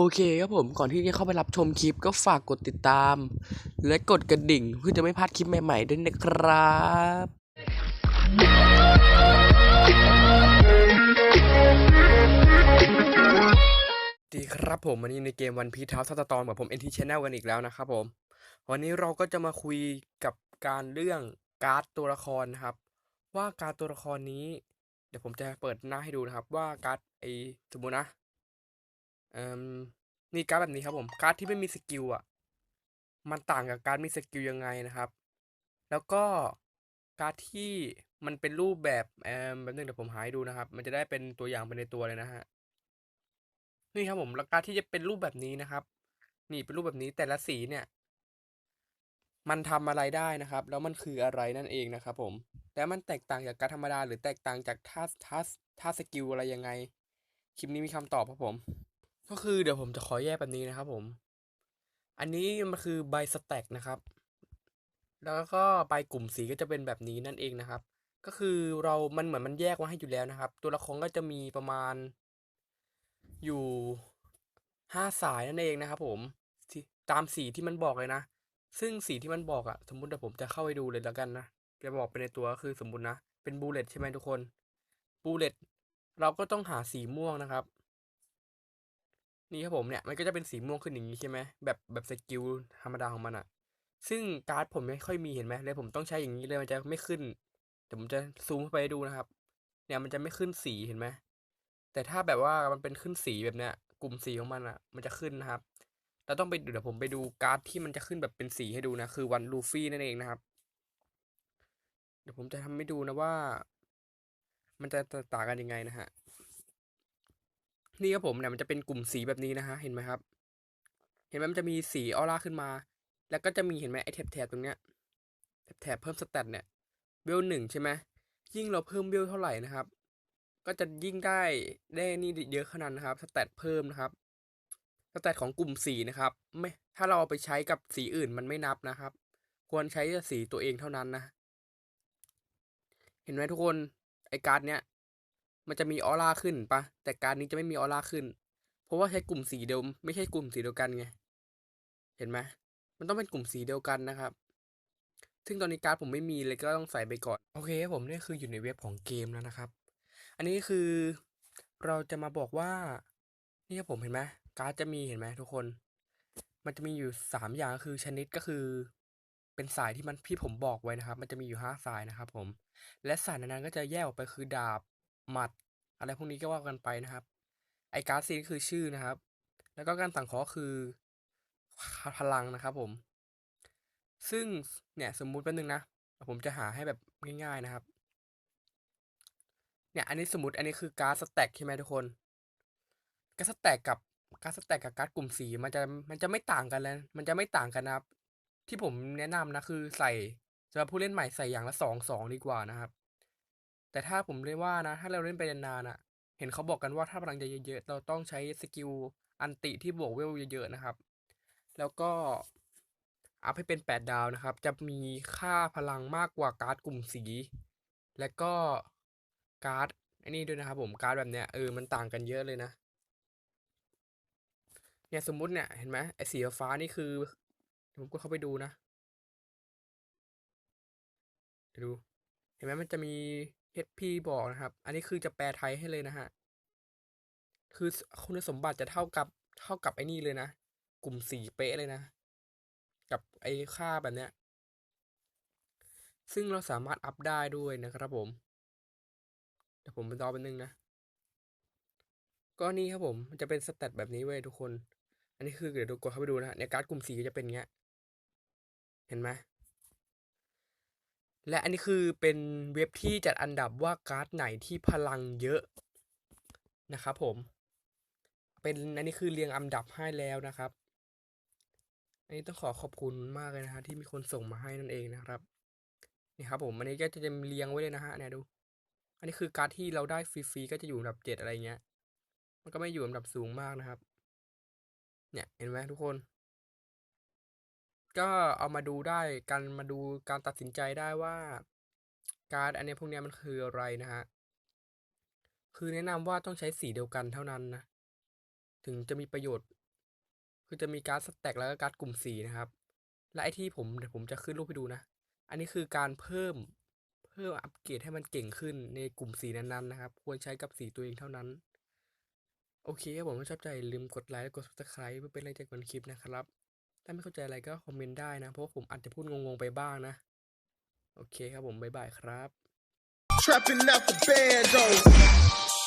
โอเคครับผมก่อนที่จะเข้าไปรับชมคลิปก็ฝากกดติดตาม และกดกระดิ่งเพื่อจะไม่พลาดคลิปใหม่ๆด้วยนะครับดีครับผมวันนี้ในเกมวันพีท้าซัตตอนกับผมเอ็นทีชแนลกันอีกแล้วนะครับผม วันนี้เราก็จะมาคุยกับการเรื่องการ์ดตัวละครนะครับ ว่าการ์ดตัวละครนี้ เดี๋ยวผมจะเปิดหน้าให้ดูนะครับ ว่าการ์ดไอสมมตินะ เอ่มนี่การ์ดแบบนี้ครับผม การ์ดที่ไม่มีสกิลอะ มันต่างกับการดมีสกิลยังไงนะครับ แล้วก็การ์ดที่มันเป็นรูปแบบเอ่มแบบนึงเดี๋ยวผมหาให้ดูนะครับ มันจะได้เป็นตัวอย่างไปในตัวเลยนะฮะ นี่ครับผมแล้วการดที่จะเป็นรูปแบบนี้นะครับ นี่เป็นรูปแบบนี้แต่ละสีเนี่ย มันทำอะไรได้นะครับ แล้วมันคืออะไรนั่นเองนะครับ ผมแล้วมันแตกต่างจากการธรรมดา หรือแตกต่างจากท่าท่าท่าสกิลอะไรยังไง คลิปนี้มีคำตอบครับผม ก็คือเดี๋ยวผมจะขอแยกแบบนี้นะครับ ผม อันนี้มันคือใบสแต็กนะครับ แล้วก็ใบกลุ่มสีก็จะเป็นแบบนี้นั่นเองนะครับ ก็คือเรา มันเหมือนมันแยกมาให้อยู่แล้วนะครับ ตัวละครก็จะมีประมาณ อยู่ห้าสายนั่นเองนะครับ ผมตามสีที่มันบอกเลยนะ ซึ่งสีที่มันบอกอะสมมุติเดี๋ยวผมจะเข้าไปดูเลยแล้วกันนะจะบอกไปในตัวก็คือสมมุตินะ เป็นบูเลตใช่ไหมทุกคน บูเลตเราก็ต้องหาสีม่วงนะครับ นี่ครับผมเนี่ยมันก็จะเป็นสีม่วงขึ้นอย่างนี้ใช่ไหมแบบแบบสกิลธรรมดาของมันอะซึ่งการ์ดผมไม่ค่อยมีเห็นไหมเลยผมต้องใช้อย่างนี้เลยมันจะไม่ขึ้นเดี๋ยวผมจะซูมเข้าไปดูนะครับ เนี่ยมันจะไม่ขึ้นสีเห็นไหมแต่ถ้าแบบว่ามันเป็นขึ้นสีแบบเนี้ย กลุ่มสีของมันอะมันจะขึ้นนะครับเราต้องไปเดี๋ยวผมไปดูการ์ดที่มันจะขึ้นแบบเป็นสีให้ดูนะ คือวันลูฟี่นั่นเองนะครับ เดี๋ยวผมจะทำให้ดูนะว่า มันจะต่างกันยังไงนะฮะ นี่ครับผมเนี่ยมันจะเป็นกลุ่มสีแบบนี้นะฮะเห็นไหมครับ เห็นไหมมันจะมีสีออร่าขึ้นมา แล้วก็จะมีเห็นไหมไอแถบแถบตรงเนี้ยแถบเพิ่มสเตตเนี่ยเวลหนึ่งใช่ไหมยิ่งเราเพิ่มเวลเท่าไหร่นะครับ ก็จะยิ่งได้ได้นี่เยอะขนาดนะครับสเตตเพิ่มนะครับสเตตของกลุ่มสีนะครับ ไม่ถ้าเราเอาไปใช้กับสีอื่นมันไม่นับนะครับ ควรใช้สีตัวเองเท่านั้นนะ เห็นไหมทุกคนไอการ์ดเนี้ย มันจะมีออร่าขึ้นปะแต่การนี้จะไม่มีออร่าขึ้น เพราะว่าใช้กลุ่มสีเดียวไม่ใช่กลุ่มสีเดียวกันไง เห็นไหมมันต้องเป็นกลุ่มสีเดียวกันนะครับ ซึ่งตอนนี้การ์ดผมไม่มีเลยก็ต้องใส่ไปก่อน โอเคผมนี่คืออยู่ในเว็บของเกมแล้วนะครับ อันนี้คือเราจะมาบอกว่า นี่ครับผมเห็นไหมการ์ดจะมีเห็นไหมทุกคน มันจะมีอยู่สามอย่างคือชนิดก็คือเป็นสายที่มันพี่ผมบอกไว้นะครับ มันจะมีอยู่ห้าสายนะครับ ผม และสายนั้นๆก็จะแยกออกไปคือดาบ หมัด อะไรพวกนี้ก็ว่ากันไปนะครับ ไอการ์ดซีนคือชื่อนะครับ แล้วก็การสั่งขอคือพลังนะครับผม ซึ่งเนี่ยสมมุติแป๊บนึงนะ ผมจะหาให้แบบง่าย ๆนะครับ เนี่ยอันนี้สมมติอันนี้คือการ์ดสแต็กใช่ไหมทุกคน การ์ดสแต็กกับการ์ดสแต็กกับการ์ดกลุ่มสีมันจะมันจะไม่ต่างกันแล้ว มันจะไม่ต่างกันนะครับ ที่ผมแนะนำนะคือใส่สำหรับผู้เล่นใหม่ใส่อย่างละสองสองดีกว่านะครับ แต่ถ้าผมเรียกว่านะ ถ้าเราเล่นไปนานๆอะ เห็นเขาบอกกันว่าถ้าพลังจะเยอะๆ เราต้องใช้สกิลอันติที่บวกเวลเยอะๆนะครับ แล้วก็อัพให้เป็นแปดดาวนะครับ จะมีค่าพลังมากกว่าการ์ดกลุ่มสี และก็การ์ดอันนี้ด้วยนะครับผมการ์ดแบบเนี้ยเออมันต่างกันเยอะเลยนะ เนี่ยสมมุติเนี่ยเห็นไหมไอ้สีฟ้านี่คือผมก็เข้าไปดูนะดู เห็นไหมมันจะมี HP บอกนะครับ อันนี้คือจะแปลไทยให้เลยนะฮะ คือคุณสมบัติจะเท่ากับเท่ากับไอ้นี่เลยนะ กลุ่มสีเป๊ะเลยนะ กับไอ้ค่าแบบเนี้ย ซึ่งเราสามารถอัพได้ด้วยนะครับผม เดี๋ยวผมไปต่อเป็นนึงนะ ก็นี่ครับผม มันจะเป็นสเตตแบบนี้เว้ยทุกคน อันนี้คือเดี๋ยวดูกดเข้าไปดูนะในการ์ดกลุ่มสีจะเป็นเงี้ย เห็นไหม และอันนี้คือเป็นเว็บที่จัดอันดับว่าการ์ดไหนที่พลังเยอะนะครับผม เป็นอันนี้คือเรียงอันดับให้แล้วนะครับ อันนี้ต้องขอขอบคุณมากเลยนะฮะที่มีคนส่งมาให้นั่นเองนะครับนี่ครับผมอันนี้ก็จะเรียงไว้เลยนะฮะเนี่ยดู อันนี้คือการ์ดที่เราได้ฟรีๆก็จะอยู่อันดับเจ็ดอะไรเงี้ย มันก็ไม่อยู่อันดับสูงมากนะครับ เนี่ยเห็นไหมทุกคน ก็เอามาดูได้การมาดูการตัดสินใจได้ว่า การอันนี้พวกนี้มันคืออะไรนะฮะคือแนะนำว่าต้องใช้สีเดียวกันเท่านั้นนะถึงจะมีประโยชน์ คือจะมีการสแต็กแล้วก็การ์ดกลุ่มสีนะครับ และไอที่ผมเดี๋ยวผมจะขึ้นรูปให้ดูนะ อันนี้คือการเพิ่มเพิ่มอัปเกรดให้มันเก่งขึ้นในกลุ่มสีนั้นๆนะครับ ควรใช้กับสีตัวเองเท่านั้น โอเคครับผมถ้าชอบใจลืมกดไลค์และกด subscribe เพื่อเป็นแรงใจกดคลิปนะครับ ถ้าไม่เข้าใจอะไรก็คอมเมนต์ได้นะ เพราะผมอาจจะพูดงงๆไปบ้างนะ โอเคครับผม บ๊ายบายครับ Trapping out the band, oh.